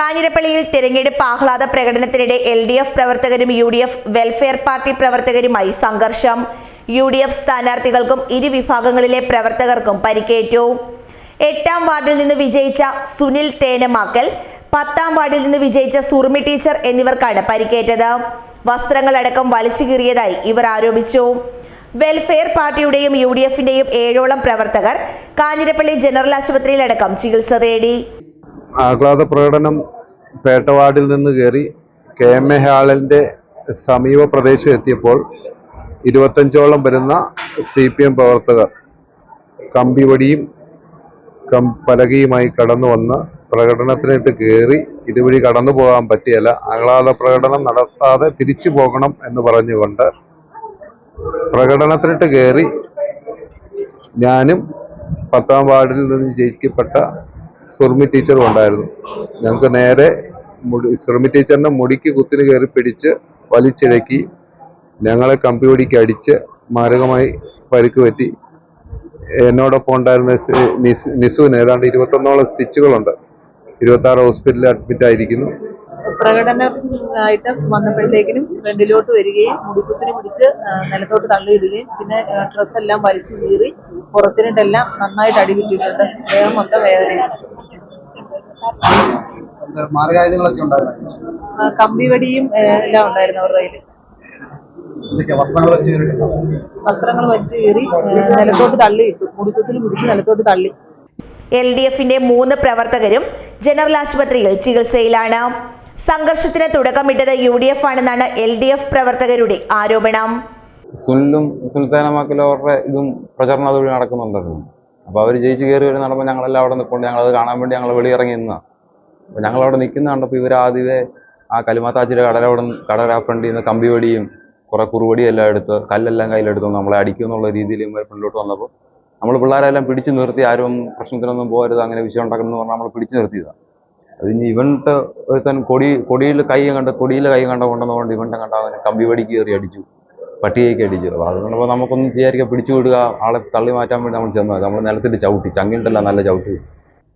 കാഞ്ഞിരപ്പള്ളിയിൽ തെരഞ്ഞെടുപ്പ് ആഹ്ലാദ പ്രകടനത്തിനിടെ എൽ ഡി എഫ് പ്രവർത്തകരും U D F welfare party പ്രവർത്തകരുമായി സംഘർഷം. യു ഡി എഫ് സ്ഥാനാർത്ഥികൾക്കും ഇരു വിഭാഗങ്ങളിലെ പ്രവർത്തകർക്കും പരിക്കേറ്റു. എട്ടാം വാർഡിൽ നിന്ന് വിജയിച്ച സുനിൽ തേനമാക്കൽ പത്താം വാർഡിൽ നിന്ന് വിജയിച്ച സുർമി ടീച്ചർ എന്നിവർക്കാണ് പരിക്കേറ്റത്. വസ്ത്രങ്ങളടക്കം വലിച്ചു കീറിയതായി ഇവർ ആരോപിച്ചു. വെൽഫെയർ പാർട്ടിയുടെയും യു ഡി എഫിന്റെയും ഏഴോളം പ്രവർത്തകർ കാഞ്ഞിരപ്പള്ളി ജനറൽ ആശുപത്രിയിലടക്കം ചികിത്സ തേടി. ആഹ്ലാദ പ്രകടനം പേട്ടവാടിൽ നിന്ന് കയറി കെ എം എ ഹാളിന്റെ സമീപ പ്രദേശം എത്തിയപ്പോൾ ഇരുപത്തഞ്ചോളം വരുന്ന സി പി എം പ്രവർത്തകർ കമ്പിവടിയും കം പലകയുമായി കടന്നു വന്ന് പ്രകടനത്തിനായിട്ട് കയറി ഇതുവഴി കടന്നു പോകാൻ പറ്റിയല്ല. ആഹ്ലാദ പ്രകടനം നടത്താതെ തിരിച്ചു പോകണം എന്ന് പറഞ്ഞുകൊണ്ട് പ്രകടനത്തിനിട്ട് കയറി ഞാനും പത്താം വാർഡിൽ നിന്ന് ജയിക്കപ്പെട്ട സുർമി ടീച്ചറും ഉണ്ടായിരുന്നു. ഞങ്ങൾക്ക് നേരെ മുടി സുർമി ടീച്ചറിന്റെ മുടിക്ക് കുത്തിന് കയറി പിടിച്ച് വലിച്ചിഴക്കി ഞങ്ങളെ കമ്പി പിടിക്ക് അടിച്ച് മാരകമായി പരിക്ക് പറ്റി. എന്നോടൊപ്പം ഉണ്ടായിരുന്ന നിസുവിന് ഏതാണ്ട് ഇരുപത്തൊന്നോളം സ്റ്റിച്ചുകളുണ്ട്. ഇരുപത്തി ആറ് ഹോസ്പിറ്റലിൽ അഡ്മിറ്റ് ആയിരിക്കുന്നു. പ്രകടനമായിട്ട് വന്നപ്പോഴത്തേക്കിനും ഫ്രണ്ടിലോട്ട് വരികയും മുടിക്കുത്തിന് പിടിച്ച് നിലത്തോട്ട് തള്ളിയിടുകയും പിന്നെ ഡ്രസ്സെല്ലാം വലിച്ചു കീറി പുറത്തിനിട്ടെല്ലാം നന്നായിട്ട് അടി കിട്ടിയിട്ടുണ്ട് ദേഹം മൊത്തം വേദനയാണ്. എന്താ മാരകായുധങ്ങളൊക്കെ ഉണ്ടായിരുന്നു? കമ്പിവടിയും എല്ലാം ഉണ്ടായിരുന്നു അവരുടെ കയ്യിൽ വസ്ത്രങ്ങൾ വലിച്ചു കീറി നിലത്തോട്ട് തള്ളി. മുടിത്തത്തിൽ പിടിച്ച് നിലത്തോട്ട് തള്ളി. എൽ ഡി എഫിന്റെ മൂന്ന് പ്രവർത്തകരും ജനറൽ ആശുപത്രിയിൽ ചികിത്സയിലാണ്. സംഘർഷത്തിന് തുടക്കമിട്ടത് യു ഡി എഫ് ആണെന്നാണ് എൽ ഡി എഫ് പ്രവർത്തകരുടെ ആരോപണം. സുനിലും സുൽത്താനമാക്കലും അവരുടെ ഇതും പ്രചരണം അതുവഴി നടക്കുന്നുണ്ടായിരുന്നു അപ്പോൾ അവർ ജയിച്ച് കയറി വരുന്ന നടമ്പോൾ ഞങ്ങളെല്ലാം അവിടെ നിൽക്കൊണ്ട് ഞങ്ങളത് കാണാൻ വേണ്ടി ഞങ്ങൾ വെളിയിറങ്ങി നിന്നാണ് അപ്പോൾ ഞങ്ങളവിടെ നിൽക്കുന്ന കണ്ടപ്പോൾ ഇവർ ആ കലുമാത്താച്ചിയുടെ കടലവിടെ കടല ഫ്രണ്ടിൽ നിന്ന് കമ്പി വടിയും കുറേ കുറുവടിയും എല്ലാം എടുത്ത് കല്ലെല്ലാം കയ്യിലെടുത്ത് നമ്മളെ അടിക്കും എന്നുള്ള രീതിയിൽ ഇവർ ഫ്രണ്ടിലോട്ട് വന്നപ്പോൾ നമ്മൾ പിള്ളേരെല്ലാം പിടിച്ചു നിർത്തി. ആരും പ്രശ്നത്തിനൊന്നും പോകരുത് അങ്ങനെ വിഷയം ഉണ്ടാക്കണം എന്ന് പറഞ്ഞാൽ നമ്മൾ പിടിച്ചു നിർത്തിയതാണ് അത് ഇനി ഇവന്റെ ഒരുത്തൻ കൊടി കൊടിയിൽ കൈ കണ്ട കൊടിയിൽ കൈ കണ്ട കൊണ്ടുവന്നുകൊണ്ട് ഇവന്റെ കണ്ട അവന് കമ്പി വടിക്ക് കയറി അടിച്ചു. പട്ടികയ്ക്ക് അടിച്ചു. അപ്പോൾ അതുകൊണ്ട് നമുക്കൊന്നും ചെയ്യാതിരിക്കാൻ പിടിച്ചു വിടുക ആളെ തള്ളി മാറ്റാൻ വേണ്ടി നമ്മൾ ചെന്നത് നമ്മൾ നിലത്തിട്ട് ചവിട്ടി. ചങ്ങിട്ടല്ല നല്ല ചവിട്ടി.